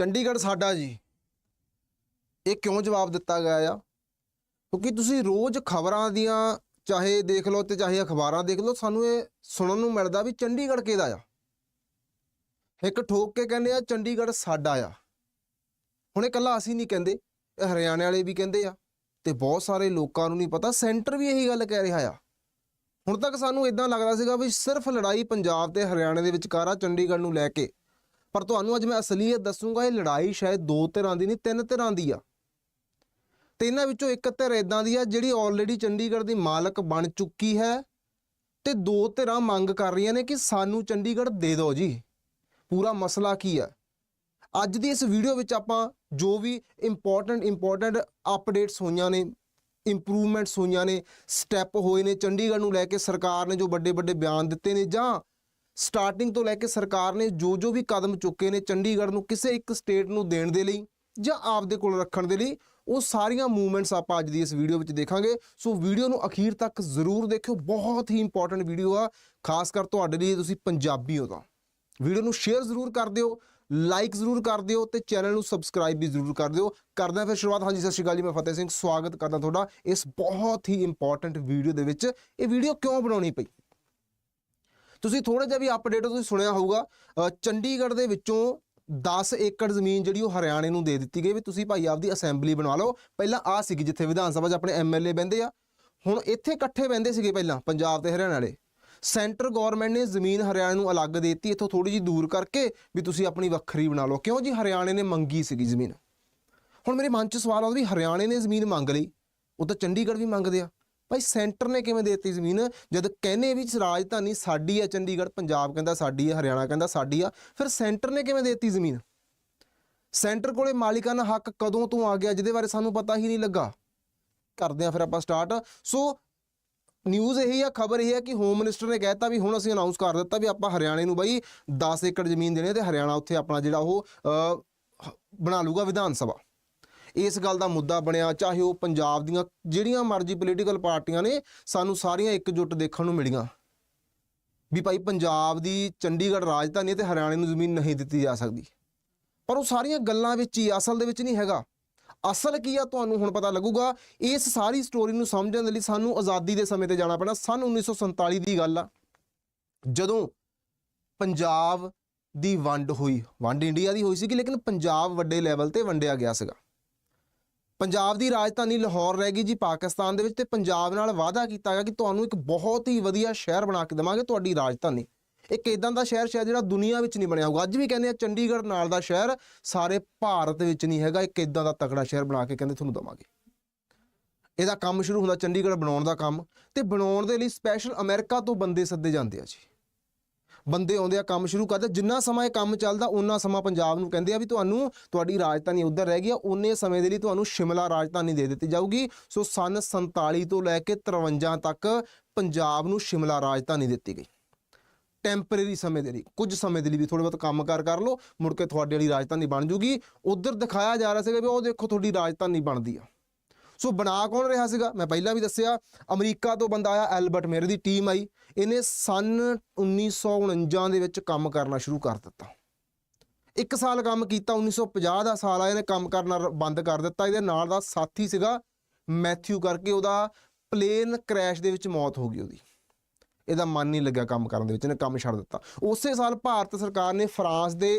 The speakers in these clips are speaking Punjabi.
ਚੰਡੀਗੜ੍ਹ ਸਾਡਾ ਜੀ। ਇਹ ਕਿਉਂ ਜਵਾਬ ਦਿੱਤਾ ਗਿਆ ਆ? ਕਿਉਂਕਿ ਤੁਸੀਂ ਰੋਜ਼ ਖਬਰਾਂ ਦੀਆਂ, ਚਾਹੇ ਦੇਖ ਲਓ ਤੇ ਚਾਹੇ ਅਖਬਾਰਾਂ ਦੇਖ ਲਓ, ਸਾਨੂੰ ਇਹ ਸੁਣਨ ਨੂੰ ਮਿਲਦਾ ਵੀ ਚੰਡੀਗੜ੍ਹ ਕਿਹਦਾ ਆ। ਇੱਕ ਠੋਕ ਕੇ ਕਹਿੰਦੇ ਆ, ਚੰਡੀਗੜ੍ਹ ਸਾਡਾ ਆ। ਹੁਣ ਇਹ ਇਕੱਲਾ ਅਸੀਂ ਨਹੀਂ ਕਹਿੰਦੇ, ਇਹ ਹਰਿਆਣੇ ਵਾਲੇ ਵੀ ਕਹਿੰਦੇ ਆ ਤੇ ਬਹੁਤ ਸਾਰੇ ਲੋਕਾਂ ਨੂੰ ਨਹੀਂ ਪਤਾ, ਸੈਂਟਰ ਵੀ ਇਹੀ ਗੱਲ ਕਹਿ ਰਿਹਾ ਆ। ਹੁਣ ਤੱਕ ਸਾਨੂੰ ਇਦਾਂ ਲੱਗਦਾ ਸੀਗਾ ਵੀ ਸਿਰਫ ਲੜਾਈ ਪੰਜਾਬ ਤੇ ਹਰਿਆਣੇ ਦੇ ਵਿਚਕਾਰ ਆ, ਚੰਡੀਗੜ੍ਹ ਨੂੰ ਲੈ ਕੇ। ਪਰ ਤੁਹਾਨੂੰ ਅੱਜ ਮੈਂ ਅਸਲੀਅਤ ਦੱਸੂਗਾ, ਇਹ ਲੜਾਈ ਸ਼ਾਇਦ ਦੋ ਧਿਰਾਂ ਦੀ ਨਹੀਂ, ਤਿੰਨ ਧਿਰਾਂ ਦੀ ਆ। ਤੇ ਇਹਨਾਂ ਵਿੱਚੋਂ ਇੱਕ ਧਿਰ ਇਦਾਂ ਦੀ ਆ ਜਿਹੜੀ ਆਲਰੇਡੀ ਚੰਡੀਗੜ੍ਹ ਦੀ ਮਾਲਕ ਬਣ ਚੁੱਕੀ ਹੈ ਤੇ ਦੋ ਧਿਰਾਂ ਮੰਗ ਕਰ ਰਹੀਆਂ ਨੇ ਕਿ ਸਾਨੂੰ ਚੰਡੀਗੜ੍ਹ ਦੇ ਦਿਓ ਜੀ। ਪੂਰਾ ਮਸਲਾ ਕੀ ਆ? ਅੱਜ ਦੀ ਇਸ ਵੀਡੀਓ ਵਿੱਚ ਆਪਾਂ ਜੋ ਵੀ ਇੰਪੋਰਟੈਂਟ ਇੰਪੋਰਟੈਂਟ ਅਪਡੇਟਸ ਹੋਈਆਂ ਨੇ ਇੰਪਰੂਵਮੈਂਟਸ ਹੋਈਆਂ ਨੇ ਸਟੈਪ ਹੋਏ ਨੇ ਚੰਡੀਗੜ੍ਹ ਨੂੰ ਲੈ ਕੇ ਸਰਕਾਰ ਨੇ ਜੋ ਵੱਡੇ ਵੱਡੇ ਬਿਆਨ ਦਿੱਤੇ ਨੇ ਜਾਂ ਸਟਾਰਟਿੰਗ ਤੋਂ ਲੈ ਕੇ ਸਰਕਾਰ ਨੇ ਜੋ ਜੋ ਵੀ ਕਦਮ ਚੁੱਕੇ ਨੇ ਚੰਡੀਗੜ੍ਹ ਨੂੰ ਕਿਸੇ ਇੱਕ ਸਟੇਟ ਨੂੰ ਦੇਣ ਦੇ ਲਈ ਜਾਂ ਆਪਦੇ ਕੋਲ ਰੱਖਣ ਦੇ ਲਈ, ਉਹ ਸਾਰੀਆਂ ਮੂਵਮੈਂਟਸ ਆਪਾਂ ਅੱਜ ਦੀ ਇਸ ਵੀਡੀਓ ਵਿੱਚ ਦੇਖਾਂਗੇ। ਸੋ ਵੀਡੀਓ ਨੂੰ ਅਖੀਰ ਤੱਕ ਜ਼ਰੂਰ ਦੇਖਿਓ। ਬਹੁਤ ਹੀ ਇੰਪੋਰਟੈਂਟ ਵੀਡੀਓ ਆ। ਖਾਸ ਕਰ ਤੁਹਾਡੇ ਲਈ ਤੁਸੀਂ ਪੰਜਾਬੀ ਹੋ ਤਾਂ। ਵੀਡੀਓ ਨੂੰ ਸ਼ੇਅਰ ਜ਼ਰੂਰ ਕਰ ਦਿਓ ਲਾਈਕ ਜ਼ਰੂਰ ਕਰ ਦਿਓ ਤੇ ਚੈਨਲ ਨੂੰ ਸਬਸਕ੍ਰਾਈਬ ਵੀ ਜ਼ਰੂਰ ਕਰ ਦਿਓ। ਕਰਦਾ ਫਿਰ ਸ਼ੁਰੂਆਤ। ਹਾਂਜੀ, ਸਤਿ ਸ਼੍ਰੀ ਅਕਾਲ ਜੀ, ਮੈਂ ਫਤਿਹ ਸਿੰਘ। ਸਵਾਗਤ ਕਰਦਾ ਤੁਹਾਡਾ ਇਸ ਬਹੁਤ ਹੀ ਇੰਪੋਰਟੈਂਟ ਵੀਡੀਓ ਦੇ ਵਿੱਚ। ਇਹ ਵੀਡੀਓ ਕਿਉਂ ਬਣਾਉਣੀ ਪਈ? ਤੁਸੀਂ ਥੋੜਾ ਜਿਹਾ ਵੀ ਅਪਡੇਟ ਤੁਸੀਂ ਸੁਣਿਆ ਹੋਊਗਾ ਚੰਡੀਗੜ੍ਹ ਦੇ ਵਿੱਚੋਂ 10 ਏਕੜ ਜ਼ਮੀਨ ਜਿਹੜੀ ਉਹ ਹਰਿਆਣੇ ਨੂੰ ਦੇ ਦਿੱਤੀ ਗਈ ਵੀ ਤੁਸੀਂ ਭਾਈ ਆਪਦੀ ਅਸੈਂਬਲੀ ਬਣਾ ਲਓ। ਪਹਿਲਾਂ ਆ ਸੀਗੀ ਜਿੱਥੇ ਵਿਧਾਨ ਸਭਾ 'ਚ ਆਪਣੇ ਐਮਐਲਏ ਬਹਿੰਦੇ ਆ। ਹੁਣ ਇੱਥੇ ਇਕੱਠੇ ਬਹਿੰਦੇ ਸੀਗੇ ਪਹਿਲਾਂ ਪੰਜਾਬ ਤੇ ਹਰਿਆਣਾ ਵਾਲੇ। ਸੈਂਟਰ ਗਵਰਨਮੈਂਟ ਨੇ ਜ਼ਮੀਨ ਹਰਿਆਣੇ ਨੂੰ ਅਲੱਗ ਦੇ ਦਿੱਤੀ, ਇੱਥੋਂ ਥੋੜੀ ਜਿਹੀ ਦੂਰ ਕਰਕੇ ਵੀ ਤੁਸੀਂ ਆਪਣੀ ਵੱਖਰੀ ਬਣਾ ਲਓ। ਕਿਉਂ ਜੀ? ਹਰਿਆਣੇ ਨੇ ਮੰਗੀ ਸੀਗੀ ਜ਼ਮੀਨ। ਹੁਣ ਮੇਰੇ ਮਨ 'ਚ ਸਵਾਲ ਆਉਂਦਾ ਵੀ ਹਰਿਆਣੇ ਨੇ ਜ਼ਮੀਨ ਮੰਗ ਲਈ, ਉਹ ਤਾਂ ਚੰਡੀਗੜ੍ਹ ਵੀ ਮੰਗਦੇ ਆ। ਭਾਈ ਸੈਂਟਰ ਨੇ ਕਿਵੇਂ ਦੇਤੀ ਜ਼ਮੀਨ? ਜਦ ਕਹਿੰਦੇ ਵੀ ਰਾਜਧਾਨੀ ਸਾਡੀ ਆ, ਚੰਡੀਗੜ੍ਹ, ਪੰਜਾਬ ਕਹਿੰਦਾ ਸਾਡੀ ਆ, ਹਰਿਆਣਾ ਕਹਿੰਦਾ ਸਾਡੀ ਆ, ਫਿਰ ਸੈਂਟਰ ਨੇ ਕਿਵੇਂ ਦੇਤੀ ਜ਼ਮੀਨ? ਸੈਂਟਰ ਕੋਲੇ ਮਾਲਿਕਾਨਾ ਹੱਕ ਕਦੋਂ ਤੋਂ ਆ ਗਿਆ, ਜਿਹਦੇ ਬਾਰੇ ਸਾਨੂੰ ਪਤਾ ਹੀ ਨਹੀਂ ਲੱਗਾ। ਕਰਦੇ ਆ ਫਿਰ ਆਪਾਂ ਸਟਾਰਟ ਸੋ ਨਿਊਜ਼ ਇਹ ਆ, ਖਬਰ ਇਹ ਹੈ ਕਿ ਹੋਮ ਮਿਨਿਸਟਰ ਨੇ ਕਹਿਤਾ ਵੀ ਹੁਣ ਅਸੀਂ ਅਨਾਉਂਸ ਕਰ ਦਿੱਤਾ ਵੀ ਆਪਾਂ ਹਰਿਆਣੇ ਨੂੰ ਬਾਈ 10 ਏਕੜ ਜ਼ਮੀਨ ਦੇਣੀ ਹੈ ਤੇ ਹਰਿਆਣਾ ਉੱਥੇ ਆਪਣਾ ਜਿਹੜਾ ਉਹ ਬਣਾ ਲੂਗਾ ਵਿਧਾਨ ਸਭਾ। ਇਸ ਗੱਲ ਦਾ ਮੁੱਦਾ ਬਣਿਆ, ਚਾਹੇ ਉਹ ਪੰਜਾਬ ਦੀਆਂ ਜਿਹੜੀਆਂ ਮਰਜ਼ੀ ਪੋਲੀਟੀਕਲ ਪਾਰਟੀਆਂ ਨੇ, ਸਾਨੂੰ ਸਾਰੀਆਂ ਇਕਜੁੱਟ ਦੇਖਣ ਨੂੰ ਮਿਲੀਆਂ। ਵੀ ਭਾਈ ਪੰਜਾਬ ਦੀ ਚੰਡੀਗੜ੍ਹ ਰਾਜਧਾਨੀ ਹੈ ਤੇ ਹਰਿਆਣੇ ਨੂੰ ਜ਼ਮੀਨ ਨਹੀਂ ਦਿੱਤੀ ਜਾ ਸਕਦੀ। ਪਰ ਉਹ ਸਾਰੀਆਂ ਗੱਲਾਂ ਵਿੱਚ ਹੀ, ਅਸਲ ਦੇ ਵਿੱਚ ਨਹੀਂ ਹੈਗਾ। ਅਸਲ ਕੀ ਆ ਤੁਹਾਨੂੰ ਹੁਣ ਪਤਾ ਲੱਗੂਗਾ, ਇਸ ਸਾਰੀ ਸਟੋਰੀ ਨੂੰ ਸਮਝਣ ਦੇ ਲਈ ਸਾਨੂੰ ਆਜ਼ਾਦੀ ਦੇ ਸਮੇਂ ਤੇ ਜਾਣਾ ਪੈਣਾ, ਸਨ 1947 ਦੀ ਗੱਲ ਆ। ਜਦੋਂ ਪੰਜਾਬ ਦੀ ਵੰਡ ਹੋਈ, ਵੰਡ ਇੰਡੀਆ ਦੀ ਹੋਈ ਸੀ ਲੇਕਿਨ ਪੰਜਾਬ ਵੱਡੇ ਲੈਵਲ ਤੇ ਵੰਡਿਆ ਗਿਆ ਸੀਗਾ। ਪੰਜਾਬ ਦੀ ਰਾਜਧਾਨੀ ਲਾਹੌਰ ਰਹਿ ਗਈ ਜੀ ਪਾਕਿਸਤਾਨ ਦੇ ਵਿੱਚ ਤੇ ਪੰਜਾਬ ਨਾਲ ਵਾਅਦਾ ਕੀਤਾ ਗਿਆ ਕਿ ਤੁਹਾਨੂੰ ਇੱਕ ਬਹੁਤ ਹੀ ਵਧੀਆ ਸ਼ਹਿਰ ਬਣਾ ਕੇ ਦੇਵਾਂਗੇ ਤੁਹਾਡੀ ਰਾਜਧਾਨੀ। ਇੱਕ ਇਦਾਂ ਦਾ ਸ਼ਹਿਰ ਸ਼ਾਇਦ ਜਿਹੜਾ ਦੁਨੀਆ ਵਿੱਚ ਨਹੀਂ ਬਣਿਆ ਹੋਊਗਾ। ਅੱਜ ਵੀ ਕਹਿੰਦੇ ਆ ਚੰਡੀਗੜ੍ਹ ਨਾਲ ਦਾ ਸ਼ਹਿਰ, ਸਾਰੇ ਭਾਰਤ ਵਿੱਚ ਨਹੀਂ ਹੈਗਾ, ਇੱਕ ਇਦਾਂ ਦਾ ਤਕੜਾ ਸ਼ਹਿਰ ਬਣਾ ਕੇ ਕਹਿੰਦੇ ਤੁਹਾਨੂੰ ਦਵਾਂਗੇ। ਇਹਦਾ ਕੰਮ ਸ਼ੁਰੂ ਹੁੰਦਾ ਚੰਡੀਗੜ੍ਹ ਬਣਾਉਣ ਦਾ ਕੰਮ ਤੇ ਬਣਾਉਣ ਦੇ ਲਈ ਸਪੈਸ਼ਲ ਅਮਰੀਕਾ ਤੋਂ ਬੰਦੇ ਸੱਦੇ ਜਾਂਦੇ ਆ ਜੀ। ਬੰਦੇ ਆਉਂਦੇ ਆ, ਕੰਮ ਸ਼ੁਰੂ ਕਰਦੇ ਜਿੰਨਾ ਸਮਾਂ ਇਹ ਕੰਮ ਚੱਲਦਾ ਉਹਨਾਂ ਸਮਾਂ ਪੰਜਾਬ ਨੂੰ ਕਹਿੰਦੇ ਆ ਵੀ ਤੁਹਾਨੂੰ ਤੁਹਾਡੀ ਰਾਜਧਾਨੀ ਉੱਧਰ ਰਹਿ ਗਈ ਆ ਉਨੇ ਸਮੇਂ ਦੇ ਲਈ ਤੁਹਾਨੂੰ ਸ਼ਿਮਲਾ ਰਾਜਧਾਨੀ ਦੇ ਦਿੱਤੀ ਜਾਊਗੀ। ਸੋ ਸਨ 47 ਤੋਂ ਲੈ ਕੇ 53 ਤੱਕ ਪੰਜਾਬ ਨੂੰ ਸ਼ਿਮਲਾ ਰਾਜਧਾਨੀ ਦਿੱਤੀ ਗਈ। ਟੈਂਪਰੇਰੀ ਸਮੇਂ ਦੇ ਲਈ, ਕੁਝ ਸਮੇਂ ਦੇ ਲਈ ਵੀ ਥੋੜੇ ਬਹੁਤ ਕੰਮਕਾਰ ਕਰ ਲਓ, ਮੁੜ ਕੇ ਤੁਹਾਡੀ ਵਾਲੀ ਰਾਜਧਾਨੀ ਬਣ ਜੂਗੀ। ਉਧਰ ਦਿਖਾਇਆ ਜਾ ਰਿਹਾ ਸੀਗਾ ਵੀ ਉਹ ਦੇਖੋ ਤੁਹਾਡੀ ਰਾਜਧਾਨੀ ਬਣਦੀ ਆ। ਸੋ ਬਣਾ ਕੌਣ ਰਿਹਾ ਸੀਗਾ? ਮੈਂ ਪਹਿਲਾਂ ਵੀ ਦੱਸਿਆ, ਅਮਰੀਕਾ ਤੋਂ ਬੰਦਾ ਆਇਆ, ਐਲਬਰਟ ਮੇਰ ਦੀ ਟੀਮ ਆਈ। ਇਹਨੇ ਸਨ 1949 ਦੇ ਵਿੱਚ ਕੰਮ ਕਰਨਾ ਸ਼ੁਰੂ ਕਰ ਦਿੱਤਾ। ਇੱਕ ਸਾਲ ਕੰਮ ਕੀਤਾ 1950 ਦਾ ਸਾਲ ਆਇਆ, ਇਹਨੇ ਕੰਮ ਕਰਨਾ ਰ- ਬੰਦ ਕਰ ਦਿੱਤਾ। ਇਹਦੇ ਨਾਲ ਦਾ ਸਾਥੀ ਸੀਗਾ ਮੈਥਿਊ ਕਰਕੇ, ਉਹਦਾ ਪਲੇਨ ਕ੍ਰੈਸ਼ ਦੇ ਵਿੱਚ ਮੌਤ ਹੋ ਗਈ ਉਹਦੀ। ਇਹਦਾ ਮਨ ਨਹੀਂ ਲੱਗਿਆ ਕੰਮ ਕਰਨ ਦੇ ਵਿੱਚ, ਇਹਨੇ ਕੰਮ ਛੱਡ ਦਿੱਤਾ। ਉਸੇ ਸਾਲ ਭਾਰਤ ਸਰਕਾਰ ਨੇ ਫਰਾਂਸ ਦੇ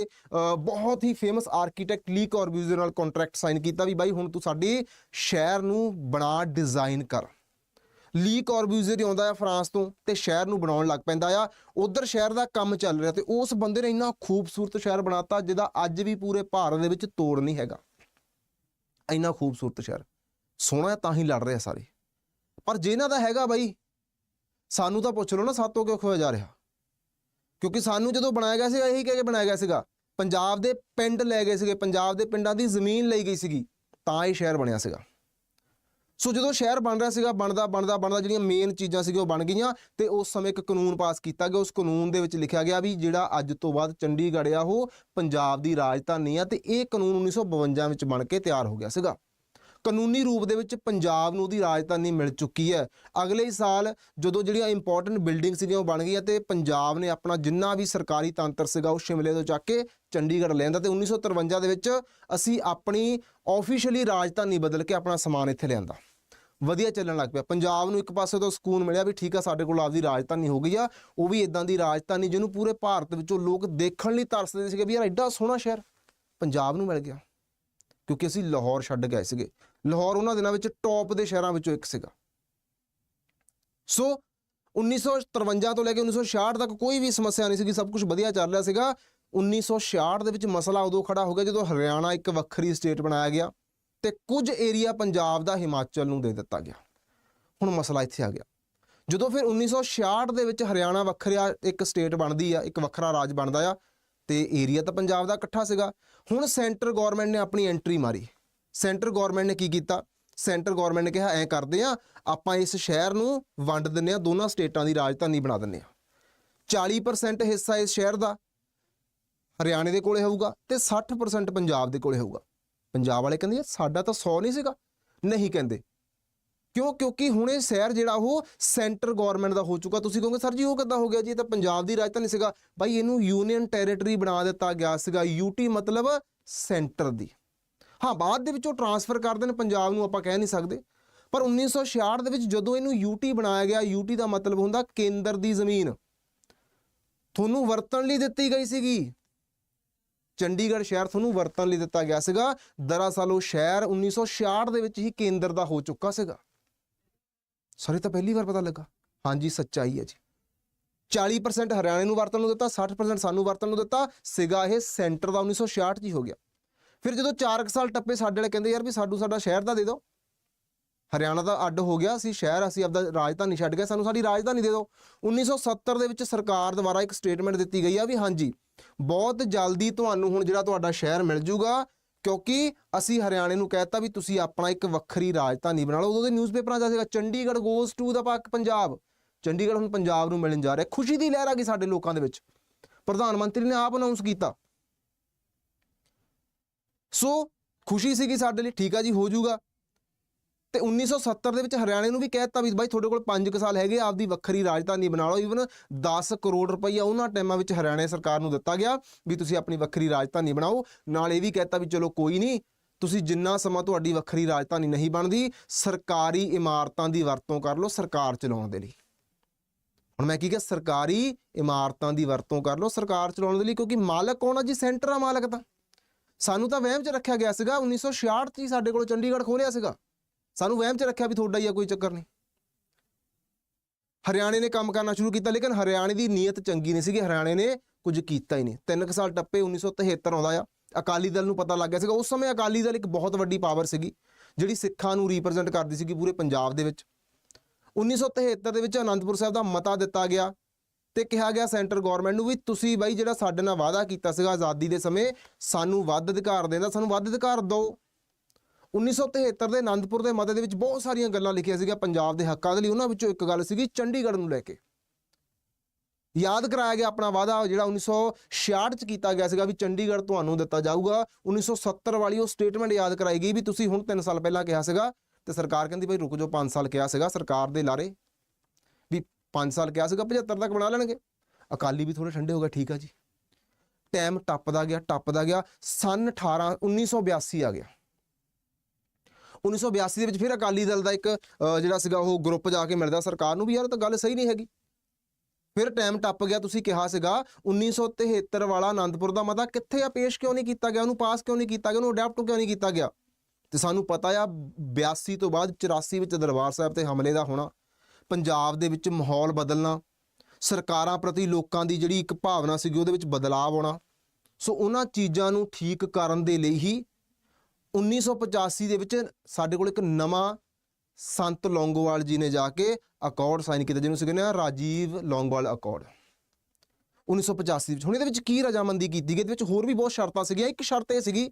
ਬਹੁਤ ਹੀ ਫੇਮਸ ਆਰਕੀਟੈਕਟ ਲੀ ਕੋਰਬਿਊਜ਼ਰ ਨਾਲ ਕੰਟਰੈਕਟ ਸਾਈਨ ਕੀਤਾ ਵੀ ਬਾਈ ਹੁਣ ਤੂੰ ਸਾਡੇ ਸ਼ਹਿਰ ਨੂੰ ਬਣਾ ਡਿਜ਼ਾਈਨ ਕਰ। ਲੀ ਕੋਰਬਿਊਜ਼ਰ ਆਉਂਦਾ ਆ ਫਰਾਂਸ ਤੋਂ ਤੇ ਸ਼ਹਿਰ ਨੂੰ ਬਣਾਉਣ ਲੱਗ ਪੈਂਦਾ ਆ। ਉਧਰ ਸ਼ਹਿਰ ਦਾ ਕੰਮ ਚੱਲ ਰਿਹਾ ਤੇ ਉਸ ਬੰਦੇ ਨੇ ਇੰਨਾ ਖੂਬਸੂਰਤ ਸ਼ਹਿਰ ਬਣਾਤਾ ਜਿਹਦਾ ਅੱਜ ਵੀ ਪੂਰੇ ਭਾਰਤ ਦੇ ਵਿੱਚ ਤੋੜ ਨਹੀਂ ਹੈਗਾ। ਇੰਨਾ ਖੂਬਸੂਰਤ ਸ਼ਹਿਰ। ਸੋਹਣਾ ਤਾਂ ਹੀ ਲੜ ਰਿਹਾ ਸਾਰੇ। ਪਰ ਜੇ ਇਹਨਾਂ ਦਾ ਹੈਗਾ ਬਾਈ ਸਾਨੂੰ ਤਾਂ ਪੁੱਛ ਲਓ ਨਾ, ਸਾਤੋਂ ਕਿਉਂ ਖੋਇਆ ਜਾ ਰਿਹਾ? ਕਿਉਂਕਿ ਸਾਨੂੰ ਜਦੋਂ ਬਣਾਇਆ ਗਿਆ ਸੀਗਾ, ਇਹੀ ਕਹਿ ਕੇ ਬਣਾਇਆ ਗਿਆ ਸੀਗਾ, ਪੰਜਾਬ ਦੇ ਪਿੰਡ ਲੈ ਗਏ ਸੀਗੇ, ਪੰਜਾਬ ਦੇ ਪਿੰਡਾਂ ਦੀ ਜ਼ਮੀਨ ਲਈ ਗਈ ਸੀਗੀ, ਤਾਂ ਇਹ ਸ਼ਹਿਰ ਬਣਿਆ ਸੀਗਾ। ਸੋ ਜਦੋਂ ਸ਼ਹਿਰ ਬਣ ਰਿਹਾ ਸੀਗਾ, ਬਣਦਾ ਬਣਦਾ ਬਣਦਾ, ਜਿਹੜੀਆਂ ਮੇਨ ਚੀਜ਼ਾਂ ਸੀਗੀਆਂ, ਉਹ ਬਣ ਗਈਆਂ, ਤੇ ਉਸ ਸਮੇਂ ਇੱਕ ਕਾਨੂੰਨ ਪਾਸ ਕੀਤਾ ਗਿਆ। ਉਸ ਕਾਨੂੰਨ ਦੇ ਵਿੱਚ ਲਿਖਿਆ ਗਿਆ ਵੀ ਜਿਹੜਾ ਅੱਜ ਤੋਂ ਬਾਅਦ ਚੰਡੀਗੜ੍ਹ ਆ, ਉਹ ਪੰਜਾਬ ਦੀ ਰਾਜਧਾਨੀ ਆ, ਤੇ ਇਹ ਕਾਨੂੰਨ 1952 ਵਿੱਚ ਬਣ ਕੇ ਤਿਆਰ ਹੋ ਗਿਆ ਸੀਗਾ। ਕਾਨੂੰਨੀ ਰੂਪ ਦੇ ਵਿੱਚ ਪੰਜਾਬ ਨੂੰ ਉਹਦੀ ਰਾਜਧਾਨੀ ਮਿਲ ਚੁੱਕੀ ਹੈ। ਅਗਲੇ ਹੀ ਸਾਲ ਜਦੋਂ ਜਿਹੜੀਆਂ ਇੰਪੋਰਟੈਂਟ ਬਿਲਡਿੰਗ ਸੀਗੀਆਂ ਉਹ ਬਣ ਗਈਆਂ ਤੇ ਪੰਜਾਬ ਨੇ ਆਪਣਾ ਜਿੰਨਾ ਵੀ ਸਰਕਾਰੀ ਤੰਤਰ ਸੀਗਾ ਉਹ ਸ਼ਿਮਲੇ ਤੋਂ ਚੱਕ ਕੇ ਚੰਡੀਗੜ੍ਹ ਲਿਆਂਦਾ ਤੇ 1953 ਦੇ ਵਿੱਚ ਅਸੀਂ ਆਪਣੀ ਆਫੀਸ਼ੀਅਲੀ ਰਾਜਧਾਨੀ ਬਦਲ ਕੇ ਆਪਣਾ ਸਮਾਨ ਇੱਥੇ ਲਿਆਂਦਾ ਵਧੀਆ ਚੱਲਣ ਲੱਗ ਪਿਆ। ਪੰਜਾਬ ਨੂੰ ਇੱਕ ਪਾਸੇ ਤੋਂ ਸਕੂਨ ਮਿਲਿਆ ਵੀ ਠੀਕ ਆ, ਸਾਡੇ ਕੋਲ ਆਪਦੀ ਰਾਜਧਾਨੀ ਹੋ ਗਈ ਆ, ਉਹ ਵੀ ਇਦਾਂ ਦੀ ਰਾਜਧਾਨੀ ਜਿਹਨੂੰ ਪੂਰੇ ਭਾਰਤ ਵਿੱਚੋਂ ਲੋਕ ਦੇਖਣ ਲਈ ਤਰਸਦੇ ਸੀਗੇ ਵੀ ਯਾਰ ਐਡਾ ਸੋਹਣਾ ਸ਼ਹਿਰ ਪੰਜਾਬ ਨੂੰ ਮਿਲ ਗਿਆ। ਕਿਉਂਕਿ ਅਸੀਂ ਲਾਹੌਰ ਛੱਡ ਗਏ ਸੀਗੇ। ਲਾਹੌਰ ਉਹਨਾਂ ਦਿਨਾਂ ਵਿੱਚ ਟੌਪ ਦੇ ਸ਼ਹਿਰਾਂ ਵਿੱਚੋਂ ਇੱਕ ਸੀਗਾ। ਸੋ 1953 ਤੋਂ ਲੈ ਕੇ 1966 ਤੱਕ ਕੋਈ ਵੀ ਸਮੱਸਿਆ ਨਹੀਂ ਸੀਗੀ, ਸਭ ਕੁਝ ਵਧੀਆ ਚੱਲ ਰਿਹਾ ਸੀਗਾ। 1966 ਦੇ ਵਿੱਚ ਮਸਲਾ ਉਦੋਂ ਖੜਾ ਹੋ ਗਿਆ ਜਦੋਂ ਹਰਿਆਣਾ ਇੱਕ ਵੱਖਰੀ ਸਟੇਟ ਬਣਾਇਆ ਗਿਆ ਤੇ ਕੁਝ ਏਰੀਆ ਪੰਜਾਬ ਦਾ ਹਿਮਾਚਲ ਨੂੰ ਦੇ ਦਿੱਤਾ ਗਿਆ। ਹੁਣ ਮਸਲਾ ਇੱਥੇ ਆ ਗਿਆ। ਜਦੋਂ ਫਿਰ 1966 ਦੇ ਵਿੱਚ ਹਰਿਆਣਾ ਵੱਖਰਾ ਇੱਕ ਸਟੇਟ ਬਣਦੀ ਆ, ਇੱਕ ਵੱਖਰਾ ਰਾਜ ਬਣਦਾ ਆ ਤੇ ਏਰੀਆ ਤਾਂ ਪੰਜਾਬ ਦਾ ਇਕੱਠਾ ਸੀਗਾ। ਹੁਣ ਸੈਂਟਰ ਗਵਰਨਮੈਂਟ ਨੇ ਆਪਣੀ ਐਂਟਰੀ ਮਾਰੀ। ਸੈਂਟਰ ਗਵਰਨਮੈਂਟ ਨੇ ਕੀ ਕੀਤਾ? ਸੈਂਟਰ ਗਵਰਨਮੈਂਟ ਨੇ ਕਿਹਾ, ਐਂ ਕਰਦੇ ਆ, ਆਪਾਂ ਇਸ ਸ਼ਹਿਰ ਨੂੰ ਵੰਡ ਦਿੰਨੇ ਆ, ਦੋਨਾਂ ਸਟੇਟਾਂ ਦੀ ਰਾਜਧਾਨੀ ਬਣਾ ਦਿੰਨੇ ਆ। 40% ਹਿੱਸਾ ਇਸ ਸ਼ਹਿਰ ਦਾ, ਹਰਿਆਣੇ ਦੇ ਕੋਲੇ ਹੋਊਗਾ ਤੇ 60% ਪੰਜਾਬ ਦੇ ਕੋਲੇ ਹੋਊਗਾ। ਪੰਜਾਬ ਵਾਲੇ ਕਹਿੰਦੇ ਸਾਡਾ ਤਾਂ 100 ਨਹੀਂ ਸੀਗਾ। ਨਹੀਂ ਕਹਿੰਦੇ। ਕਿਉਂ? ਕਿਉਂਕਿ ਹੁਣ ਇਹ ਸ਼ਹਿਰ ਜਿਹੜਾ ਉਹ ਸੈਂਟਰ ਗਵਰਨਮੈਂਟ ਦਾ ਹੋ ਚੁੱਕਾ। ਤੁਸੀਂ ਕਹੋਗੇ, ਸਰ ਜੀ, ਉਹ ਕਿੱਦਾਂ ਹੋ ਗਿਆ? ਜੀ ਇਹ ਤਾਂ ਪੰਜਾਬ ਦੀ ਰਾਜਧਾਨੀ ਸੀਗਾ। ਬਾਈ, ਇਹਨੂੰ ਯੂਨੀਅਨ ਟੈਰੀਟਰੀ ਬਣਾ ਦਿੱਤਾ ਗਿਆ ਸੀਗਾ। ਯੂਟੀ ਮਤਲਬ ਸੈਂਟਰ ਦੀ। ਹਾਂ, ਬਾਅਦ ਦੇ ਵਿੱਚ ਉਹ ਟਰਾਂਸਫਰ ਕਰਦੇ ਨੇ ਪੰਜਾਬ ਨੂੰ ਆਪਾਂ ਕਹਿ ਨਹੀਂ ਸਕਦੇ। ਪਰ 1966 ਦੇ ਵਿੱਚ ਜਦੋਂ ਇਹਨੂੰ ਯੂਟੀ ਬਣਾਇਆ ਗਿਆ ਯੂਟੀ ਦਾ ਮਤਲਬ ਹੁੰਦਾ ਕੇਂਦਰ ਦੀ ਜ਼ਮੀਨ। ਤੁਹਾਨੂੰ ਵਰਤਣ ਲਈ ਦਿੱਤੀ ਗਈ ਸੀਗੀ। ਚੰਡੀਗੜ੍ਹ ਸ਼ਹਿਰ ਤੁਹਾਨੂੰ ਵਰਤਣ ਲਈ ਦਿੱਤਾ ਗਿਆ ਸੀਗਾ। ਦਰਅਸਲ ਉਹ ਸ਼ਹਿਰ 1966 ਦੇ ਵਿੱਚ ਹੀ ਕੇਂਦਰ ਦਾ ਹੋ ਚੁੱਕਾ ਸੀਗਾ। ਸਾਰੇ ਤਾਂ ਪਹਿਲੀ ਵਾਰ ਪਤਾ ਲੱਗਾ। ਹਾਂਜੀ ਸੱਚਾਈ ਹੈ ਜੀ। 40% ਹਰਿਆਣੇ ਨੂੰ ਵਰਤਣ ਨੂੰ ਦਿੱਤਾ 60% ਸਾਨੂੰ ਵਰਤਣ ਨੂੰ ਦਿੱਤਾ। ਸੀਗਾ ਇਹ ਸੈਂਟਰ ਦਾ 1966 ਚ ਹੀ ਹੋ ਗਿਆ। ਫਿਰ ਜਦੋਂ 4 ਸਾਲ ਟੱਪੇ ਸਾਡੇ ਵਾਲੇ ਕਹਿੰਦੇ, ਯਾਰ ਵੀ ਸਾਨੂੰ ਸਾਡਾ ਸ਼ਹਿਰ ਦਾ ਦੇ। ਦਿਓ ਹਰਿਆਣਾ ਦਾ ਅੱਡ ਹੋ ਗਿਆ, ਅਸੀਂ ਸ਼ਹਿਰ, ਅਸੀਂ ਆਪਦਾ ਰਾਜਧਾਨੀ ਛੱਡ ਗਏ, ਸਾਨੂੰ ਸਾਡੀ ਰਾਜਧਾਨੀ ਦੇ ਦਿਓ 1970 ਦੇ ਵਿੱਚ ਸਰਕਾਰ ਦੁਆਰਾ ਇੱਕ ਸਟੇਟਮੈਂਟ ਦਿੱਤੀ ਗਈ ਆ ਵੀ ਹਾਂਜੀ, ਬਹੁਤ ਜਲਦੀ ਤੁਹਾਨੂੰ ਹੁਣ ਜਿਹੜਾ ਤੁਹਾਡਾ ਸ਼ਹਿਰ ਮਿਲ ਜੂਗਾ, ਕਿਉਂਕਿ ਅਸੀਂ ਹਰਿਆਣੇ ਨੂੰ ਕਹਿਤਾ ਵੀ ਤੁਸੀਂ ਆਪਣਾ ਇੱਕ ਵੱਖਰੀ ਰਾਜਧਾਨੀ ਬਣਾ ਲਓ। ਉਦੋਂ ਦੇ ਨਿਊਜ਼ਪੇਪਰਾਂ 'ਚ ਸੀਗਾ, ਚੰਡੀਗੜ੍ਹ ਗੋਜ਼ ਟੂ ਦਾ ਪਾਕ ਪੰਜਾਬ। ਚੰਡੀਗੜ੍ਹ ਹੁਣ ਪੰਜਾਬ ਨੂੰ ਮਿਲਣ ਜਾ ਰਿਹਾ। ਖੁਸ਼ੀ ਦੀ ਲਹਿਰ ਆ ਗਈ ਸਾਡੇ ਲੋਕਾਂ ਦੇ ਵਿੱਚ। ਪ੍ਰਧਾਨ ਮੰਤਰੀ ਨੇ ਆਪ ਅਨਾਉਂਸ ਕੀਤਾ ਸੋ ਖੁਸ਼ੀ ਸੀਗੀ ਸਾਡੇ ਲਈ, ਠੀਕ ਆ ਜੀ, ਹੋ ਜਾਊਗਾ। ਤੇ 1970 ਦੇ ਵਿੱਚ ਹਰਿਆਣੇ ਨੂੰ ਵੀ ਕਹਿਤਾ ਵੀ ਬਾਈ ਤੁਹਾਡੇ ਕੋਲ 5 ਸਾਲ ਹੈਗੇ ਆਪਦੀ ਵੱਖਰੀ ਰਾਜਧਾਨੀ ਬਣਾ ਲਓ। ਈਵਨ 10 ਕਰੋੜ ਰੁਪਈਆ ਉਹਨਾਂ ਟਾਈਮਾਂ ਵਿੱਚ ਹਰਿਆਣੇ ਸਰਕਾਰ ਨੂੰ ਦਿੱਤਾ ਗਿਆ ਵੀ ਤੁਸੀਂ ਆਪਣੀ ਵੱਖਰੀ ਰਾਜਧਾਨੀ ਬਣਾਓ। ਨਾਲ ਇਹ ਵੀ ਕਹਿਤਾ ਵੀ ਚਲੋ ਕੋਈ ਨਹੀਂ, ਤੁਸੀਂ ਜਿੰਨਾ ਸਮਾਂ ਤੁਹਾਡੀ ਵੱਖਰੀ ਰਾਜਧਾਨੀ ਨਹੀਂ ਬਣਦੀ, ਸਰਕਾਰੀ ਇਮਾਰਤਾਂ ਦੀ ਵਰਤੋਂ ਕਰ ਲਓ ਸਰਕਾਰ ਚਲਾਉਣ ਦੇ ਲਈ। ਹੁਣ ਮੈਂ ਕੀ ਕਿਹਾ, ਸਰਕਾਰੀ ਇਮਾਰਤਾਂ ਦੀ ਵਰਤੋਂ ਕਰ ਲਓ ਸਰਕਾਰ ਚਲਾਉਣ ਦੇ ਲਈ, ਕਿਉਂਕਿ ਮਾਲਕ ਕੌਣ ਆ ਜੀ? ਸੈਂਟਰ ਆ ਮਾਲਕ ਤਾਂ। ਸਾਨੂੰ ਤਾਂ ਵਹਿਮ 'ਚ ਰੱਖਿਆ ਗਿਆ ਸੀਗਾ 1966 'ਚ ਹੀ ਸਾਡੇ ਕੋਲ ਚੰਡੀਗੜ੍ਹ ਖੋਲਿਆ ਸੀਗਾ। ਸਾਨੂੰ ਵਹਿਮ 'ਚ ਰੱਖਿਆ ਵੀ ਤੁਹਾਡਾ ਹੀ ਆ, ਕੋਈ ਚੱਕਰ ਨਹੀਂ। ਹਰਿਆਣੇ ਨੇ ਕੰਮ ਕਰਨਾ ਸ਼ੁਰੂ ਕੀਤਾ, ਲੇਕਿਨ ਹਰਿਆਣੇ ਦੀ ਨੀਅਤ ਚੰਗੀ ਨਹੀਂ ਸੀਗੀ। ਹਰਿਆਣੇ ਨੇ ਕੁਝ ਕੀਤਾ ਹੀ ਨਹੀਂ। ਤਿੰਨ ਕੁ ਸਾਲ ਟੱਪੇ 1973 ਆਉਂਦਾ ਆ। ਅਕਾਲੀ ਦਲ ਨੂੰ ਪਤਾ ਲੱਗ ਗਿਆ ਸੀਗਾ। ਉਸ ਸਮੇਂ ਅਕਾਲੀ ਦਲ ਇੱਕ ਬਹੁਤ ਵੱਡੀ ਪਾਵਰ ਸੀਗੀ, ਜਿਹੜੀ ਸਿੱਖਾਂ ਨੂੰ ਰਿਪਰੈਜ਼ੈਂਟ ਕਰਦੀ ਸੀਗੀ ਪੂਰੇ ਪੰਜਾਬ ਦੇ ਵਿੱਚ। 1973 ਦੇ ਵਿੱਚ ਅਨੰਦਪੁਰ ਸਾਹਿਬ ਦਾ ਮਤਾ ਦਿੱਤਾ ਗਿਆ। ਤੇ ਕਿਹਾ ਗਿਆ ਸੈਂਟਰ ਗਵਰਨਮੈਂਟ ਨੂੰ ਵੀ ਤੁਸੀਂ ਬਾਈ ਜਿਹੜਾ ਸਾਡੇ ਨਾਲ ਵਾਅਦਾ ਕੀਤਾ ਸੀਗਾ ਆਜ਼ਾਦੀ ਦੇ ਸਮੇਂ, ਸਾਨੂੰ ਵੱਧ ਅਧਿਕਾਰ ਦੇਣਾ ਸਾਨੂੰ ਵੱਧ ਅਧਿਕਾਰ ਦਿਓ। 1973 ਦੇ ਆਨੰਦਪੁਰ ਦੇ ਮਤੇ ਦੇ ਵਿੱਚ ਬਹੁਤ ਸਾਰੀਆਂ ਗੱਲਾਂ ਲਿਖੀਆਂ ਸੀਗੀਆਂ ਪੰਜਾਬ ਦੇ ਹੱਕਾਂ ਦੇ ਲਈ। ਉਹਨਾਂ ਵਿੱਚੋਂ ਇੱਕ ਗੱਲ ਸੀਗੀ ਚੰਡੀਗੜ੍ਹ ਨੂੰ ਲੈ ਕੇ। ਯਾਦ ਕਰਾਇਆ ਗਿਆ ਆਪਣਾ ਵਾਅਦਾ, ਜਿਹੜਾ 1966 ਚ ਕੀਤਾ ਗਿਆ ਸੀਗਾ ਵੀ ਚੰਡੀਗੜ੍ਹ ਤੁਹਾਨੂੰ ਦਿੱਤਾ ਜਾਊਗਾ। 1970 ਵਾਲੀ ਉਹ ਸਟੇਟਮੈਂਟ ਯਾਦ ਕਰਾਈ ਗਈ ਵੀ ਤੁਸੀਂ ਹੁਣ 3 ਸਾਲ ਪਹਿਲਾਂ ਕਿਹਾ ਸੀਗਾ ਤੇ ਸਰਕਾਰ ਕਹਿੰਦੀ ਭਾਈ ਰੁਕ ਜਾਓ 5 ਸਾਲ ਕਿਹਾ ਸੀਗਾ ਸਰਕਾਰ ਦੇ ਲਾਰੇ। 5 ਸਾਲ ਕਿਹਾ ਸੀਗਾ 75 ਤੱਕ ਬਣਾ ਲੈਣਗੇ। ਅਕਾਲੀ ਵੀ ਥੋੜੇ ਠੰਡੇ ਹੋ ਗਏ, ਠੀਕ ਆ ਜੀ। ਟਾਈਮ ਟੱਪਦਾ ਗਿਆ ਟੱਪਦਾ ਗਿਆ, ਸਨ 18 1982 ਆ ਗਿਆ। 1982 ਦੇ ਵਿੱਚ ਫਿਰ ਅਕਾਲੀ ਦਲ ਦਾ ਇੱਕ ਜਿਹੜਾ ਸੀਗਾ, ਉਹ ਗਰੁੱਪ ਜਾ ਕੇ ਮਿਲਦਾ। ਸਰਕਾਰ ਨੂੰ ਵੀ ਯਾਰ ਤਾਂ ਗੱਲ ਸਹੀ ਨਹੀਂ ਹੈਗੀ। ਫਿਰ ਟਾਈਮ ਟੱਪ ਗਿਆ, ਤੁਸੀਂ ਕਿਹਾ ਸੀਗਾ 1973 ਵਾਲਾ ਆਨੰਦਪੁਰ ਦਾ ਮਤਾ ਕਿੱਥੇ ਆ? ਪੇਸ਼ ਕਿਉਂ ਨਹੀਂ ਕੀਤਾ ਗਿਆ? ਉਹਨੂੰ ਪਾਸ ਕਿਉਂ ਨਹੀਂ ਕੀਤਾ ਗਿਆ? ਉਹਨੂੰ ਅਡਾਪਟ ਕਿਉਂ ਨਹੀਂ ਕੀਤਾ ਗਿਆ? ਤੇ ਸਾਨੂੰ ਪਤਾ ਆ 82 ਤੋਂ ਬਾਅਦ 84 ਵਿੱਚ ਦਰਬਾਰ ਸਾਹਿਬ ਤੇ ਹਮਲੇ ਦਾ ਹੋਣਾ। ਪੰਜਾਬ ਦੇ ਵਿੱਚ ਮਾਹੌਲ ਬਦਲਣਾ, ਸਰਕਾਰਾਂ ਪ੍ਰਤੀ ਲੋਕਾਂ ਦੀ ਜਿਹੜੀ ਇੱਕ ਭਾਵਨਾ ਸੀਗੀ ਉਹਦੇ ਵਿੱਚ ਬਦਲਾਅ ਆਉਣਾ। ਸੋ ਉਹਨਾਂ ਚੀਜ਼ਾਂ ਨੂੰ ਠੀਕ ਕਰਨ ਦੇ ਲਈ ਹੀ 1985 ਦੇ ਵਿੱਚ ਸਾਡੇ ਕੋਲ ਇੱਕ ਨਵਾਂ ਸੰਤ ਲੌਂਗੋਵਾਲ ਜੀ ਨੇ ਜਾ ਕੇ ਅਕੋਰਡ ਸਾਈਨ ਕੀਤਾ, ਜਿਹਨੂੰ ਅਸੀਂ ਕਹਿੰਦੇ ਆ ਰਾਜੀਵ ਲੌਂਗੋਵਾਲ ਅਕੋਰਡ 1985 ਵਿੱਚ। ਹੁਣ ਇਹਦੇ ਵਿੱਚ ਕੀ ਰਜਾਮੰਦੀ ਕੀਤੀ ਗਈ? ਇਹਦੇ ਵਿੱਚ ਹੋਰ ਵੀ ਬਹੁਤ ਸ਼ਰਤਾਂ ਸੀਗੀਆਂ। ਇੱਕ ਸ਼ਰਤ ਇਹ ਸੀਗੀ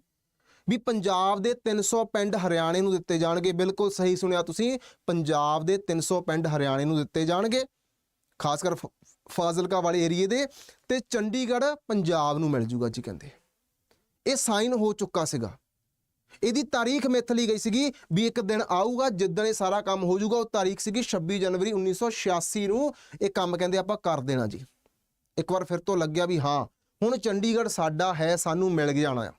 ਵੀ ਪੰਜਾਬ ਦੇ 300 ਪਿੰਡ ਹਰਿਆਣੇ ਨੂੰ ਦਿੱਤੇ ਜਾਣਗੇ। ਬਿਲਕੁਲ ਸਹੀ ਸੁਣਿਆ ਤੁਸੀਂ, ਪੰਜਾਬ ਦੇ 300 ਪਿੰਡ ਹਰਿਆਣੇ ਨੂੰ ਦਿੱਤੇ ਜਾਣਗੇ, ਖਾਸ ਕਰ ਫ- ਫਾਜ਼ਿਲਕਾ ਵਾਲੇ ਏਰੀਏ ਦੇ ਤੇ ਚੰਡੀਗੜ੍ਹ ਪੰਜਾਬ ਨੂੰ ਮਿਲ ਜੂਗਾ ਜੀ ਕਹਿੰਦੇ। ਇਹ ਸਾਈਨ ਹੋ ਚੁੱਕਾ ਸੀਗਾ। ਇਹਦੀ ਤਾਰੀਖ ਮਿੱਥ ਲਈ ਗਈ ਸੀਗੀ ਵੀ ਇੱਕ ਦਿਨ ਆਊਗਾ, ਜਿੱਦਣ ਇਹ ਸਾਰਾ ਕੰਮ ਹੋ ਜਾਊਗਾ ਉਹ ਤਾਰੀਖ ਸੀਗੀ 26 ਜਨਵਰੀ 1986 ਨੂੰ ਇਹ ਕੰਮ ਕਹਿੰਦੇ ਆਪਾਂ ਕਰ ਦੇਣਾ ਜੀ। ਇੱਕ ਵਾਰ ਫਿਰ ਤੋਂ ਲੱਗਿਆ ਵੀ ਹਾਂ, ਹੁਣ ਚੰਡੀਗੜ੍ਹ ਸਾਡਾ ਹੈ, ਸਾਨੂੰ ਮਿਲ ਜਾਣਾ ਆ।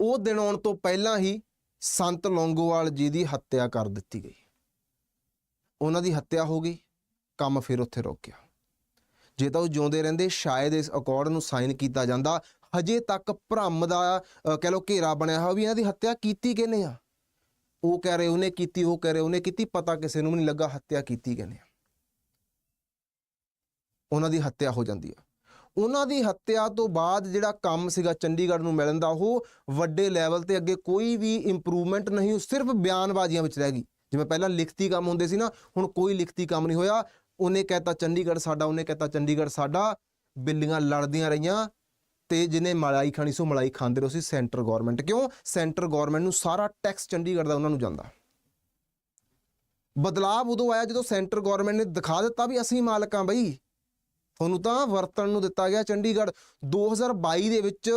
ਉਹ ਦਿਨ ਆਉਣ ਤੋਂ ਪਹਿਲਾਂ ਹੀ ਸੰਤ ਲੌਂਗੋਵਾਲ ਜੀ ਦੀ ਹੱਤਿਆ ਕਰ ਦਿੱਤੀ ਗਈ। ਉਹਨਾਂ ਦੀ ਹੱਤਿਆ ਹੋ ਗਈ, ਕੰਮ ਫਿਰ ਉੱਥੇ ਰੁਕ ਗਿਆ। ਜੇ ਤਾਂ ਉਹ ਜਿਉਂਦੇ ਰਹਿੰਦੇ, ਸ਼ਾਇਦ ਇਸ ਅਕੋਰਡ ਨੂੰ ਸਾਈਨ ਕੀਤਾ ਜਾਂਦਾ। ਹਜੇ ਤੱਕ ਭ੍ਰਮ ਦਾ ਕਹਿ ਲਓ ਘੇਰਾ ਬਣਿਆ ਹੋਇਆ ਵੀ ਇਹਨਾਂ ਦੀ ਹੱਤਿਆ ਕੀਤੀ ਕਿਹਨੇ ਆ? ਉਹ ਕਹਿ ਰਹੇ ਉਹਨੇ ਕੀਤੀ, ਉਹ ਕਹਿ ਰਹੇ ਉਹਨੇ ਕੀਤੀ, ਪਤਾ ਕਿਸੇ ਨੂੰ ਵੀ ਨਹੀਂ ਲੱਗਾ ਹੱਤਿਆ ਕੀਤੀ ਕਿਹਨੇ ਆ। ਉਹਨਾਂ ਦੀ ਹੱਤਿਆ ਹੋ ਜਾਂਦੀ ਆ। ਉਹਨਾਂ ਦੀ ਹੱਤਿਆ ਤੋਂ ਬਾਅਦ ਜਿਹੜਾ ਕੰਮ ਸੀਗਾ ਚੰਡੀਗੜ੍ਹ ਨੂੰ ਮਿਲਣ ਦਾ, ਉਹ ਵੱਡੇ ਲੈਵਲ ਤੇ ਅੱਗੇ ਕੋਈ ਵੀ ਇੰਪਰੂਵਮੈਂਟ ਨਹੀਂ, ਉਹ ਸਿਰਫ ਬਿਆਨਬਾਜ਼ੀਆਂ ਵਿੱਚ ਰਹਿ ਗਈ। ਜਿਵੇਂ ਪਹਿਲਾਂ ਲਿਖਤੀ ਕੰਮ ਹੁੰਦੇ ਸੀ ਨਾ, ਹੁਣ ਕੋਈ ਲਿਖਤੀ ਕੰਮ ਨਹੀਂ ਹੋਇਆ। ਉਹਨੇ ਕਹਿਤਾ ਚੰਡੀਗੜ੍ਹ ਸਾਡਾ, ਉਹਨੇ ਕਹਿਤਾ ਚੰਡੀਗੜ੍ਹ ਸਾਡਾ। ਬਿੱਲੀਆਂ ਲੜਦੀਆਂ ਰਹੀਆਂ ਤੇ ਜਿਹਨੇ ਮਲਾਈ ਖਾਣੀ ਸੋ ਮਲਾਈ ਖਾਂਦੇ ਰਹੋ ਸੀ। ਸੈਂਟਰ ਗਵਰਨਮੈਂਟ ਕਿਉਂ? ਸੈਂਟਰ ਗਵਰਨਮੈਂਟ ਨੂੰ ਸਾਰਾ ਟੈਕਸ ਚੰਡੀਗੜ੍ਹ ਦਾ ਉਹਨਾਂ ਨੂੰ ਜਾਂਦਾ। ਬਦਲਾਵ ਉਦੋਂ ਆਇਆ ਜਦੋਂ ਸੈਂਟਰ ਗਵਰਨਮੈਂਟ ਨੇ ਦਿਖਾ ਦਿੱਤਾ ਵੀ ਅਸੀਂ ਮਾਲਕਾਂ ਬਈ ਤੁਹਾਨੂੰ ਤਾਂ ਵਰਤਣ ਨੂੰ ਦਿੱਤਾ ਗਿਆ ਚੰਡੀਗੜ੍ਹ। 2022 ਦੇ ਵਿੱਚ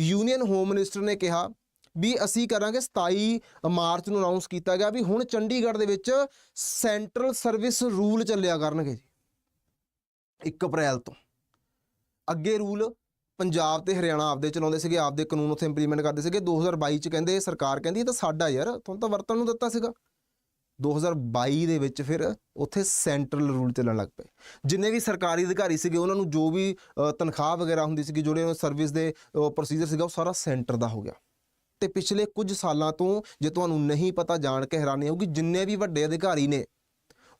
ਯੂਨੀਅਨ ਹੋਮ ਮਿਨਿਸਟਰ ਨੇ ਕਿਹਾ ਵੀ ਅਸੀਂ ਕਰਾਂਗੇ 27 ਮਾਰਚ ਨੂੰ ਅਨਾਉਂਸ ਕੀਤਾ ਗਿਆ ਵੀ ਹੁਣ ਚੰਡੀਗੜ੍ਹ ਦੇ ਵਿੱਚ ਸੈਂਟਰਲ ਸਰਵਿਸ ਰੂਲ ਚੱਲਿਆ ਕਰਨਗੇ ਜੀ। 1 ਅਪ੍ਰੈਲ ਤੋਂ। ਅੱਗੇ ਰੂਲ ਪੰਜਾਬ ਤੇ ਹਰਿਆਣਾ ਆਪਦੇ ਚਲਾਉਂਦੇ ਸੀਗੇ, ਆਪਦੇ ਕਾਨੂੰਨ ਉੱਥੇ ਇੰਪਲੀਮੈਂਟ ਕਰਦੇ ਸੀਗੇ। 2022 ਚ ਕਹਿੰਦੇ, ਸਰਕਾਰ ਕਹਿੰਦੀ, ਇਹ ਤਾਂ ਸਾਡਾ ਯਾਰ, ਤੁਹਾਨੂੰ ਤਾਂ ਵਰਤਣ ਨੂੰ ਦਿੱਤਾ ਸੀਗਾ। 2022 ਦੇ ਵਿੱਚ ਫਿਰ ਉੱਥੇ ਸੈਂਟਰਲ ਰੂਲ ਚੱਲਣ ਲੱਗ ਪਏ। ਜਿੰਨੇ ਵੀ ਸਰਕਾਰੀ ਅਧਿਕਾਰੀ ਸੀਗੇ, ਉਹਨਾਂ ਨੂੰ ਜੋ ਵੀ ਤਨਖਾਹ ਵਗੈਰਾ ਹੁੰਦੀ ਸੀਗੀ, ਜਿਹੜੇ ਸਰਵਿਸ ਦੇ ਪ੍ਰੋਸੀਜਰ ਸੀਗਾ, ਉਹ ਸਾਰਾ ਸੈਂਟਰ ਦਾ ਹੋ ਗਿਆ। ਤੇ ਪਿਛਲੇ ਕੁਝ ਸਾਲਾਂ ਤੋਂ ਜੇ ਤੁਹਾਨੂੰ ਨਹੀਂ ਪਤਾ, ਜਾਣ ਕੇ ਹੈਰਾਨੀ ਹੋਊਗੀ, ਜਿੰਨੇ ਵੀ ਵੱਡੇ ਅਧਿਕਾਰੀ ਨੇ,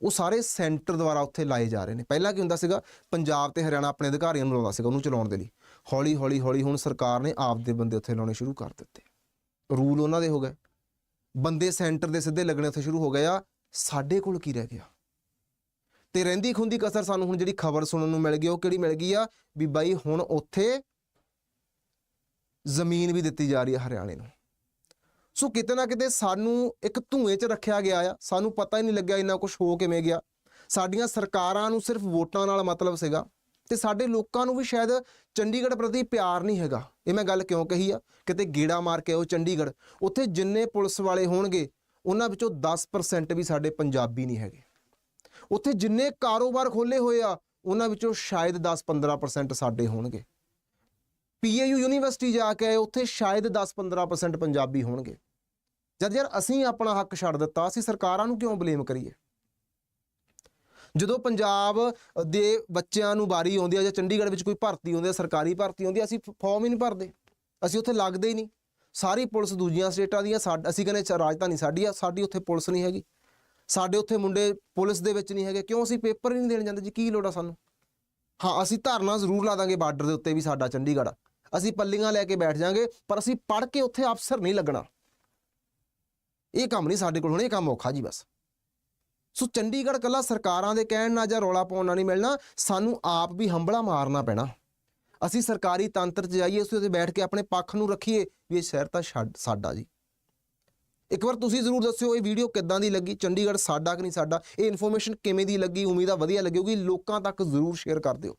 ਉਹ ਸਾਰੇ ਸੈਂਟਰ ਦੁਆਰਾ ਉੱਥੇ ਲਾਏ ਜਾ ਰਹੇ ਨੇ। ਪਹਿਲਾਂ ਕੀ ਹੁੰਦਾ ਸੀਗਾ, ਪੰਜਾਬ ਤੇ ਹਰਿਆਣਾ ਆਪਣੇ ਅਧਿਕਾਰੀਆਂ ਨੂੰ ਲਾਉਂਦਾ ਸੀਗਾ ਉਹਨੂੰ ਚਲਾਉਣ ਦੇ ਲਈ। ਹੌਲੀ ਹੌਲੀ ਹੌਲੀ ਹੁਣ ਸਰਕਾਰ ਨੇ ਆਪ ਦੇ ਬੰਦੇ ਉੱਥੇ ਲਾਉਣੇ ਸ਼ੁਰੂ ਕਰ ਦਿੱਤੇ। ਰੂਲ ਉਹਨਾਂ ਦੇ ਹੋ ਗਏ। ਬੰਦੇ ਸੈਂਟਰ ਦੇ ਸਿੱਧੇ ਲੱਗਣੇ ਉੱਥੇ ਸ਼ੁਰੂ ਹੋ ਗਏ ਆ, ਸਾਡੇ ਕੋਲ ਕੀ ਰਹਿ ਗਿਆ? ਤੇ ਰਹਿੰਦੀ ਖੁੰਦੀ ਕਸਰ ਸਾਨੂੰ ਹੁਣ ਜਿਹੜੀ ਖਬਰ ਸੁਣਨ ਨੂੰ ਮਿਲ ਗਈ, ਉਹ ਕਿਹੜੀ ਮਿਲ ਗਈ ਆ? ਵੀ ਬਾਈ ਹੁਣ ਉੱਥੇ ਜ਼ਮੀਨ ਵੀ ਦਿੱਤੀ ਜਾ ਰਹੀ ਹੈ ਹਰਿਆਣੇ ਨੂੰ। ਸੋ ਕਿਤੇ ਨਾ ਕਿਤੇ ਸਾਨੂੰ ਇੱਕ ਧੂਏ 'ਚ ਰੱਖਿਆ ਗਿਆ ਆ। ਸਾਨੂੰ ਪਤਾ ਹੀ ਨਹੀਂ ਲੱਗਿਆ ਇੰਨਾ ਕੁਝ ਹੋ ਕਿਵੇਂ ਗਿਆ। ਸਾਡੀਆਂ ਸਰਕਾਰਾਂ ਨੂੰ ਸਿਰਫ ਵੋਟਾਂ ਨਾਲ ਮਤਲਬ ਸੀਗਾ। ਤੇ ਸਾਡੇ ਲੋਕਾਂ ਨੂੰ ਵੀ ਸ਼ਾਇਦ ਚੰਡੀਗੜ੍ਹ ਪ੍ਰਤੀ ਪਿਆਰ ਨਹੀਂ ਹੈਗਾ। ਇਹ ਮੈਂ ਗੱਲ ਕਿਉਂ ਕਹੀ ਆ? ਕਿਤੇ ਗੇੜਾ ਮਾਰ ਕੇ ਆਓ ਚੰਡੀਗੜ੍ਹ, ਉੱਥੇ ਜਿੰਨੇ ਪੁਲਿਸ ਵਾਲੇ ਹੋਣਗੇ, ਉਹਨਾਂ ਵਿੱਚੋਂ 10% ਵੀ ਸਾਡੇ ਪੰਜਾਬੀ ਨਹੀਂ ਹੈਗੇ। ਉੱਥੇ ਜਿੰਨੇ ਕਾਰੋਬਾਰ ਖੋਲੇ ਹੋਏ ਆ, ਉਹਨਾਂ ਵਿੱਚੋਂ ਸ਼ਾਇਦ 10-15% ਸਾਡੇ ਹੋਣਗੇ। ਪੀਏਯੂ ਯੂਨੀਵਰਸਿਟੀ ਜਾ ਕੇ ਆਏ, ਉੱਥੇ ਸ਼ਾਇਦ 10-15% ਪੰਜਾਬੀ ਹੋਣਗੇ। ਜਦ ਯਾਰ ਅਸੀਂ ਆਪਣਾ ਹੱਕ ਛੱਡ ਦਿੱਤਾ, ਅਸੀਂ ਸਰਕਾਰਾਂ ਨੂੰ ਕਿਉਂ ਬਲੇਮ ਕਰੀਏ? ਜਦੋਂ ਪੰਜਾਬ ਦੇ ਬੱਚਿਆਂ ਨੂੰ ਵਾਰੀ ਆਉਂਦੀ ਆ ਜਾਂ ਚੰਡੀਗੜ੍ਹ ਵਿੱਚ ਕੋਈ ਭਰਤੀ ਹੁੰਦੀ ਆ, ਸਰਕਾਰੀ ਭਰਤੀ ਹੁੰਦੀ ਆ, ਅਸੀਂ ਫਾਰਮ ਹੀ ਨਹੀਂ ਭਰਦੇ। ਅਸੀਂ ਉੱਥੇ ਲੱਗਦੇ ਹੀ ਨਹੀਂ। ਸਾਰੀ ਪੁਲਿਸ ਦੂਜੀਆਂ ਸਟੇਟਾਂ ਦੀਆਂ, ਸਾਡ- ਅਸੀਂ ਕਹਿੰਦੇ ਰਾਜਧਾਨੀ ਸਾਡੀ ਆ, ਸਾਡੀ ਉੱਥੇ ਪੁਲਿਸ ਨਹੀਂ ਹੈਗੀ। ਸਾਡੇ ਉੱਥੇ ਮੁੰਡੇ ਪੁਲਿਸ ਦੇ ਵਿੱਚ ਨਹੀਂ ਹੈਗੇ। ਕਿਉਂ ਅਸੀਂ ਪੇਪਰ ਹੀ ਨਹੀਂ ਦੇਣ ਜਾਂਦੇ ਜੀ? ਕੀ ਲੋੜ ਆ ਸਾਨੂੰ? ਹਾਂ, ਅਸੀਂ ਧਰਨਾ ਜ਼ਰੂਰ ਲਾ ਦਾਂਗੇ ਬਾਰਡਰ ਦੇ ਉੱਤੇ ਵੀ ਸਾਡਾ ਚੰਡੀਗੜ੍ਹ ਅਸੀਂ ਪੱਲੀਆਂ ਲੈ ਕੇ ਬੈਠ ਜਾਾਂਗੇ, ਪਰ ਅਸੀਂ ਪੜ੍ਹ ਕੇ ਉੱਥੇ ਅਫਸਰ ਨਹੀਂ ਲੱਗਣਾ। ਇਹ ਕੰਮ ਨਹੀਂ ਸਾਡੇ ਕੋਲ ਹੁਣ, ਇਹ ਕੰਮ ਔਖਾ ਜੀ ਬਸ। ਸੋ ਚੰਡੀਗੜ੍ਹ ਕੱਲਾ ਸਰਕਾਰਾਂ ਦੇ ਕਹਿਣ ਨਾਲ ਜਾਂ ਰੌਲਾ ਪਾਉਣ ਨਾਲ ਨਹੀਂ ਮਿਲਣਾ, ਸਾਨੂੰ ਆਪ ਵੀ ਹੰਬਲਾ ਮਾਰਨਾ ਪੈਣਾ। ਅਸੀਂ ਸਰਕਾਰੀ ਤੰਤਰ 'ਚ ਜਾਈਏ ਉਸ ਤੇ ਬੈਠ ਕੇ ਆਪਣੇ ਪੱਖ ਨੂੰ ਰੱਖੀਏ ਵੀ ਇਹ ਸ਼ਹਿਰ ਤਾਂ ਛੱਡ- ਸਾਡਾ ਜੀ। ਇੱਕ ਵਾਰ ਤੁਸੀਂ ਜ਼ਰੂਰ ਦੱਸਿਓ ਇਹ ਵੀਡੀਓ ਕਿੱਦਾਂ ਦੀ ਲੱਗੀ, ਚੰਡੀਗੜ੍ਹ ਸਾਡਾ ਕਿ ਨਹੀਂ ਸਾਡਾ, ਇਹ ਇਨਫੋਰਮੇਸ਼ਨ ਕਿਵੇਂ ਦੀ ਲੱਗੀ, ਉਮੀਦ ਆ ਵਧੀਆ ਲੱਗੇਗੀ, ਲੋਕਾਂ ਤੱਕ ਜ਼ਰੂਰ ਸ਼ੇਅਰ ਕਰ ਦਿਓ।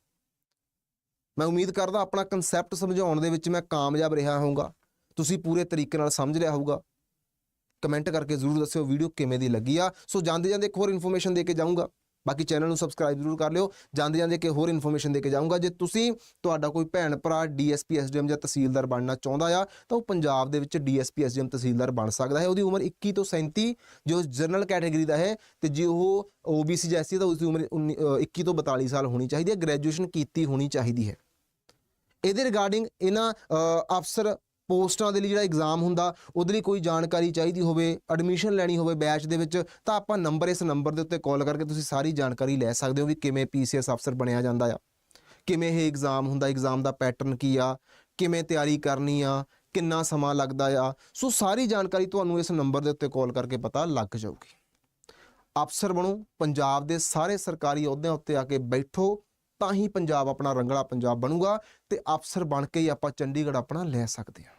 ਮੈਂ ਉਮੀਦ ਕਰਦਾ ਆਪਣਾ ਕਨਸੈਪਟ ਸਮਝਾਉਣ ਦੇ ਵਿੱਚ ਮੈਂ ਕਾਮਯਾਬ ਰਿਹਾ ਹੋਊਗਾ, ਤੁਸੀਂ ਪੂਰੇ ਤਰੀਕੇ ਨਾਲ ਸਮਝ ਲਿਆ ਹੋਊਗਾ। ਕਮੈਂਟ ਕਰਕੇ ਜ਼ਰੂਰ ਦੱਸਿਓ ਵੀਡੀਓ ਕਿਵੇਂ ਦੀ ਲੱਗੀ ਆ। ਸੋ ਜਾਂਦੇ ਜਾਂਦੇ ਇੱਕ ਹੋਰ ਇਨਫੋਰਮੇਸ਼ਨ ਦੇ ਕੇ ਜਾਊਂਗਾ। ਬਾਕੀ ਚੈਨਲ ਨੂੰ ਸਬਸਕ੍ਰਾਈਬ ਜ਼ਰੂਰ ਕਰ ਲਿਓ। ਜਾਂਦੇ ਜਾਂਦੇ ਇੱਕ ਹੋਰ ਇਨਫੋਰਮੇਸ਼ਨ ਦੇ ਕੇ ਜਾਊਂਗਾ। ਜੇ ਤੁਸੀਂ ਤੁਹਾਡਾ ਕੋਈ ਭੈਣ ਭਰਾ ਡੀਐਸਪੀ ਐਸਡੀਐਮ ਜਾਂ ਤਹਿਸੀਲਦਾਰ ਬਣਨਾ ਚਾਹੁੰਦਾ ਆ ਤਾਂ ਉਹ ਪੰਜਾਬ ਦੇ ਵਿੱਚ ਡੀਐਸਪੀ ਐਸਡੀਐਮ ਤਹਿਸੀਲਦਾਰ ਬਣ ਸਕਦਾ ਹੈ। ਉਹਦੀ ਉਮਰ 21 ਤੋਂ 37 ਜੋ ਜਨਰਲ ਕੈਟਾਗਰੀ ਦਾ ਹੈ ਤੇ ਜੇ ਉਹ ਓਬੀਸੀ ਜੈਸੀ ਤਾਂ ਉਸਦੀ ਉਮਰ 19 ਅ, 21 ਤੋਂ 42 ਸਾਲ ਹੋਣੀ ਚਾਹੀਦੀ ਹੈ। ਗ੍ਰੈਜੂਏਸ਼ਨ ਕੀਤੀ ਹੋਣੀ ਚਾਹੀਦੀ ਹੈ। ਇਹਦੇ ਰਿਗਾਰਡਿੰਗ ਇਹਨਾਂ ਅਫਸਰ ਪੋਸਟਾਂ ਦੇ ਲਈ ਜਿਹੜਾ ਐਗਜ਼ਾਮ ਹੁੰਦਾ, ਉਹਦੇ ਲਈ ਕੋਈ ਜਾਣਕਾਰੀ ਚਾਹੀਦੀ ਹੋਵੇ ਐਡਮਿਸ਼ਨ ਲੈਣੀ ਹੋਵੇ ਬੈਚ ਦੇ ਵਿੱਚ, ਤਾਂ ਆਪਾਂ ਨੰਬਰ ਇਸ ਨੰਬਰ ਦੇ ਉੱਤੇ ਕਾਲ ਕਰਕੇ ਤੁਸੀਂ ਸਾਰੀ ਜਾਣਕਾਰੀ ਲੈ ਸਕਦੇ ਹੋ ਵੀ ਕਿਵੇਂ ਪੀਸੀਐਸ ਅਫਸਰ ਬਣਿਆ ਜਾਂਦਾ ਆ। ਕਿਵੇਂ ਇਹ ਐਗਜ਼ਾਮ ਹੁੰਦਾ ਐਗਜ਼ਾਮ ਦਾ ਪੈਟਰਨ ਕੀ ਆ, ਕਿਵੇਂ ਤਿਆਰੀ ਕਰਨੀ ਆ, ਕਿੰਨਾ ਸਮਾਂ ਲੱਗਦਾ ਆ। ਸੋ ਸਾਰੀ ਜਾਣਕਾਰੀ ਤੁਹਾਨੂੰ ਇਸ ਨੰਬਰ ਦੇ ਉੱਤੇ ਕਾਲ ਕਰਕੇ ਪਤਾ ਲੱਗ ਜਾਊਗੀ। ਅਫਸਰ ਬਣੋ, ਪੰਜਾਬ ਦੇ ਸਾਰੇ ਸਰਕਾਰੀ ਅਹੁਦਿਆਂ ਉੱਤੇ ਆ ਕੇ ਬੈਠੋ ਤਾਂ ਹੀ ਪੰਜਾਬ ਆਪਣਾ ਰੰਗਲਾ ਪੰਜਾਬ ਬਣੂਗਾ ਤੇ ਅਫਸਰ ਬਣ ਕੇ ਹੀ ਆਪਾਂ ਚੰਡੀਗੜ੍ਹ ਆਪਣਾ ਲੈ ਸਕਦੇ ਹਾਂ।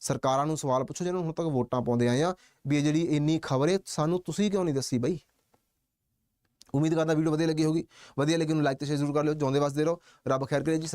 ਸਰਕਾਰਾਂ ਨੂੰ ਸਵਾਲ ਪੁੱਛੋ, ਜਿਹਨਾਂ ਨੂੰ ਹੁਣ ਤੱਕ ਵੋਟਾਂ ਪਾਉਂਦੇ ਆਏ ਆ ਵੀ ਇਹ ਜਿਹੜੀ ਇੰਨੀ ਖਬਰ ਹੈ, ਸਾਨੂੰ ਤੁਸੀਂ ਕਿਉਂ ਨਹੀਂ ਦੱਸੀ ਬਈ? ਉਮੀਦ ਕਰਦਾ ਵੀਡੀਓ ਵਧੀਆ ਲੱਗੀ ਹੋਗੀ ਵਧੀਆ ਲੱਗੀ ਨੂੰ ਲਾਈਕ ਤੇ ਸ਼ੇਅਰ ਜ਼ਰੂਰ ਕਰ ਲਿਓ, ਜਿਉਂਦੇ ਵਸਦੇ ਰਹੋ, ਰੱਬ ਖੈਰ ਕਰੇ ਜੀ, ਸਤਿ